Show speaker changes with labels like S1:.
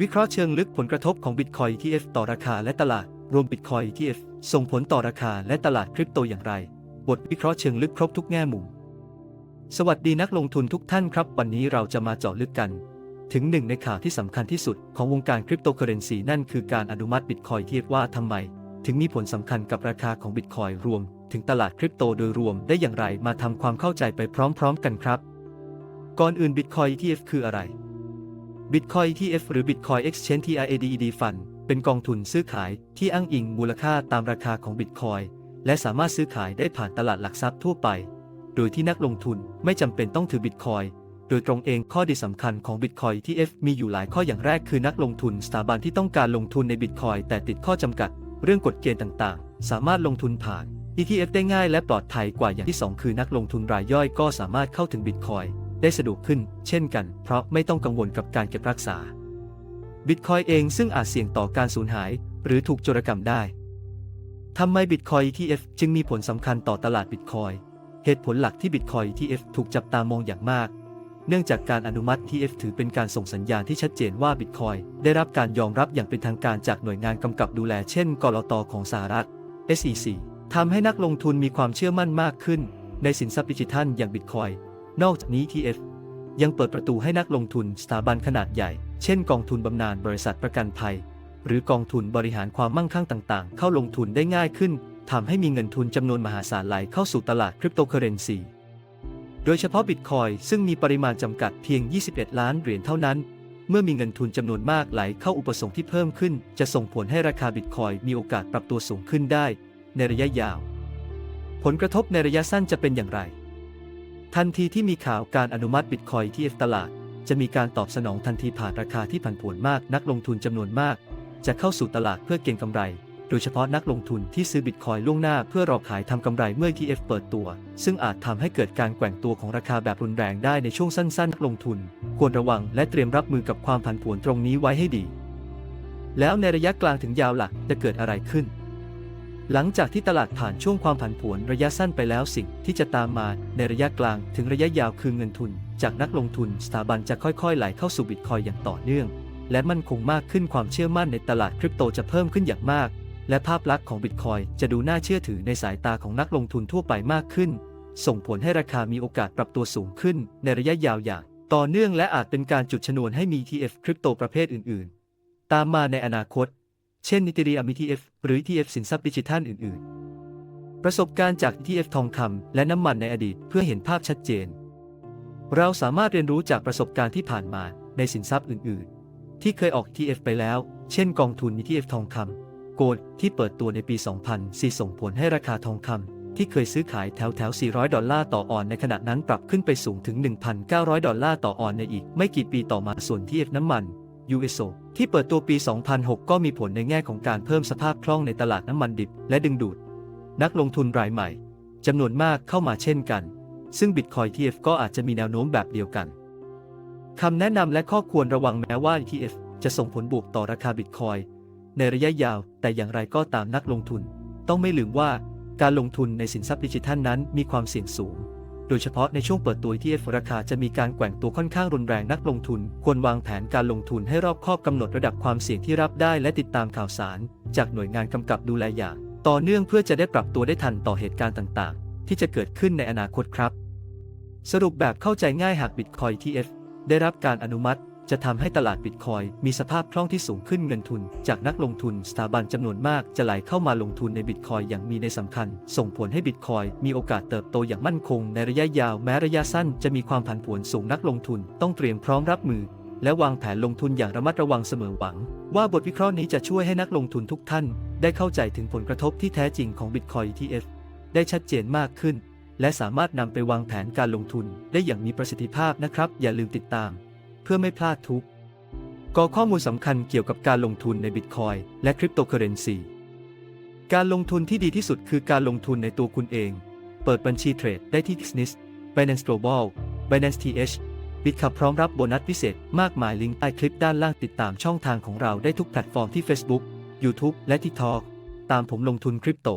S1: วิเคราะห์เชิงลึกผลกระทบของ Bitcoin ETF ต่อราคาและตลาด รวม Bitcoin ETF ส่งผลต่อราคาและตลาดคริปโตอย่างไร บทวิเคราะห์เชิงลึกครบทุกแง่มุม สวัสดีนักลงทุนทุกท่านครับ วันนี้เราจะมาเจาะลึกกัน ถึงหนึ่งในข่าวที่สำคัญที่สุดของวงการคริปโตเคอเรนซีนั่นคือการอนุมัติ Bitcoin ETF ว่าทำไม ถึงมีผลสำคัญกับราคาของ Bitcoin รวม ถึงตลาดคริปโตโดยรวมได้อย่างไรมาทำความเข้าใจไปพร้อม ๆ กันครับ ก่อนอื่น Bitcoin ETF คืออะไร Bitcoin ETF หรือ Bitcoin Exchange TRADED Fund เป็นกองทุนซื้อขายที่อ้างอิงมูลค่าตามราคาของ Bitcoin และสามารถซื้อขายได้ผ่านตลาดหลักทรัพย์ทั่วไป โดยที่นักลงทุนไม่จำเป็นต้องถือ Bitcoin โดยตรงเองข้อดีสำคัญของ Bitcoin ETF มีอยู่หลายข้ออย่างแรกคือนักลงทุนสถาบันที่ต้องการลงทุนใน Bitcoin แต่ติดข้อจำกัด เรื่องกฎเกณฑ์ต่างๆ สามารถลงทุนผ่าน ETF ได้ง่ายและปลอดภัยกว่าอย่างที่ 2 คือนักลงทุนรายย่อยก็สามารถเข้าถึง Bitcoin ได้สะดวกขึ้น เช่นกัน เพราะไม่ต้องกังวลกับการเก็บรักษา Bitcoin เองซึ่งอาจเสี่ยงต่อการสูญหาย หรือถูกโจรกรรมได้ทำไม Bitcoin ETF จึงมีผลสำคัญต่อตลาด Bitcoin เหตุผลหลักที่ Bitcoin ETF ถูกจับตามองอย่างมาก เนื่องจากการอนุมัติ ETF ถือเป็นการส่งสัญญาณที่ชัดเจนว่า Bitcoin ได้รับการยอมรับอย่างเป็นทางการจากหน่วยงานกำกับดูแลเช่น กลตของสหรัฐ SEC ทำให้นักลงทุนมีความเชื่อมั่นมากขึ้น ในสินทรัพย์ดิจิทัลอย่าง Bitcoin นอกจากนี้ ETF ยังเปิดประตูให้นักลงทุนสถาบันขนาดใหญ่ เช่นกองทุนบำนาญบริษัทประกันภัย หรือกองทุนบริหารความมั่งคั่งต่างๆ เข้าลงทุนได้ง่ายขึ้นทำให้มีเงินทุนจำนวนมหาศาลไหลเข้าสู่ตลาดคริปโตเคอเรนซีโดยเฉพาะบิตคอยซึ่งมีปริมาณจำกัดเพียง 21 ล้านเหรียญเท่านั้น เมื่อมีเงินทุนจำนวนมากไหลเข้าอุปสงค์ที่เพิ่มขึ้น จะส่งผลให้ราคาบิตคอยมีโอกาสปรับตัวสูงขึ้นได้ ในระยะยาว ผลกระทบในระยะสั้นจะเป็นอย่างไร ทันทีที่มีข่าวการอนุมัติบิตคอยที่ตลาด จะมีการตอบสนองทันทีผ่านราคาที่ผันผวนมากนักลงทุนจำนวนมาก จะเข้าสู่ตลาดเพื่อเก็งกำไร โดยเฉพาะนักลงทุนที่ซื้อบิตคอยล่วงหน้าเพื่อรอขายทำกำไรเมื่อ ETF เปิดตัว ซึ่งอาจทำให้เกิดการแกว่งตัวของราคาแบบรุนแรงได้ในช่วงสั้นๆนักลงทุน ควรระวังและเตรียมรับมือกับความผันผวนตรงนี้ไว้ให้ดี แล้วในระยะกลางถึงยาวหลักจะเกิดอะไรขึ้น หลังจากที่ตลาดผ่านช่วงความผันผวนระยะสั้นไปแล้วสิ่งที่จะตามมาในระยะกลางถึงระยะยาวคือเงินทุน จากนักลงทุนสถาบันจะค่อยๆ ไหลเข้าสู่บิตคอยอย่างต่อเนื่อง และมั่นคงมากขึ้นความเชื่อมั่นในตลาดคริปโตจะเพิ่มขึ้นอย่างมาก และภาพลักษณ์ของบิตคอยจะดูน่าเชื่อถือในสายตาของนักลงทุนทั่วไปมากขึ้น ส่งผลให้ราคามีโอกาสปรับตัวสูงขึ้นในระยะยาวอย่าง ต่อเนื่องและอาจเป็นการจุดชนวนให้มี ETF คริปโตประเภทอื่น ๆ ตามมาในอนาคต เช่น นิติรีอ ETF หรือ ETF สินทรัพย์ดิจิทัลอื่น ๆ ประสบการณ์จาก ETF ทองคำและน้ำมันในอดีตเพื่อเห็นภาพชัดเจน เราสามารถเรียนรู้จากประสบการณ์ที่ผ่านมาในสินทรัพย์อื่น ๆ ที่เคยออก ETF ไปแล้ว เช่น กองทุน ETF ทองคำโกลด์ที่เปิดตัวในปี 2004 ส่งผลให้ราคาทองคำที่เคยซื้อขายแถวแถว 400 ดอลลาร์ต่อออนในขณะนั้นปรับขึ้นไปสูงถึง 1,900 ดอลลาร์ต่อออนในอีก ไม่กี่ปีต่อมาส่วน ETF น้ำมัน USO ที่เปิดตัวปี 2006 ก็มีผลในแง่ของการเพิ่มสภาพคล่องในตลาดน้ำมันดิบ และดึงดูด นักลงทุนรายใหม่จำนวนมากเข้ามาเช่นกัน ซึ่ง Bitcoin ETF ก็อาจจะมีแนวโน้มแบบเดียวกันคำแนะนำและข้อควรระวังแม้ว่า ETF จะส่งผลบวกต่อราคา Bitcoin ในระยะยาว แต่อย่างไรก็ตามนักลงทุน ต้องไม่ลืมว่าการลงทุนในสินทรัพย์ดิจิทัลนั้นมีความเสี่ยงสูง โดยเฉพาะในช่วงเปิดตัว ETF ราคาจะมีการแกว่งตัวค่อนข้างรุนแรงนักลงทุน ควรวางแผนการลงทุนให้รอบคอบกำหนดระดับความเสี่ยงที่รับได้และติดตามข่าวสาร จากหน่วยงานกำกับดูแลอย่าง ต่อเนื่องเพื่อจะได้ปรับตัวได้ทันต่อเหตุการณ์ต่างๆ ที่จะเกิดขึ้นในอนาคตครับ สรุปแบบเข้าใจง่ายหาก Bitcoin ETF ได้รับการอนุมัติ จะทำให้ตลาดบิตคอยมีสภาพคล่องที่สูงขึ้นเงินทุน จากนักลงทุนสถาบันจำนวนมากจะไหลเข้ามาลงทุนในบิตคอยอย่างมีในสำคัญ ส่งผลให้บิตคอยมีโอกาสเติบโตอย่างมั่นคงในระยะยาวแม้ระยะสั้นจะมีความผันผวนสูงนักลงทุนต้องเตรียมพร้อมรับมือ และวางแผนลงทุนอย่างระมัดระวังเสมอหวัง ว่าบทวิเคราะห์นี้จะช่วยให้นักลงทุนทุกท่าน ได้เข้าใจถึงผลกระทบที่แท้จริงของ Bitcoin ETF ได้ชัดเจนมากขึ้น และสามารถนำไปวางแผนการลงทุนได้อย่างมีประสิทธิภาพนะครับ อย่าลืมติดตาม เพื่อไม่พลาดทุกก็ข้อมูลสำคัญเกี่ยวกับการลงทุนในบิตคอยและคริปโตเคอเรนซีการลงทุนที่ดีที่สุดคือการลงทุนในตัวคุณเอง เปิดบัญชีเทรดได้ที่ Xnis Binance Global Binance TH บิตคับพร้อมรับโบนัสพิเศษมากมายลิงก์ใต้คลิปด้านล่างติดตามช่องทางของเราได้ทุกแพลตฟอร์มที่ Facebook YouTube และ TikTok ตามผมลงทุนคริปโต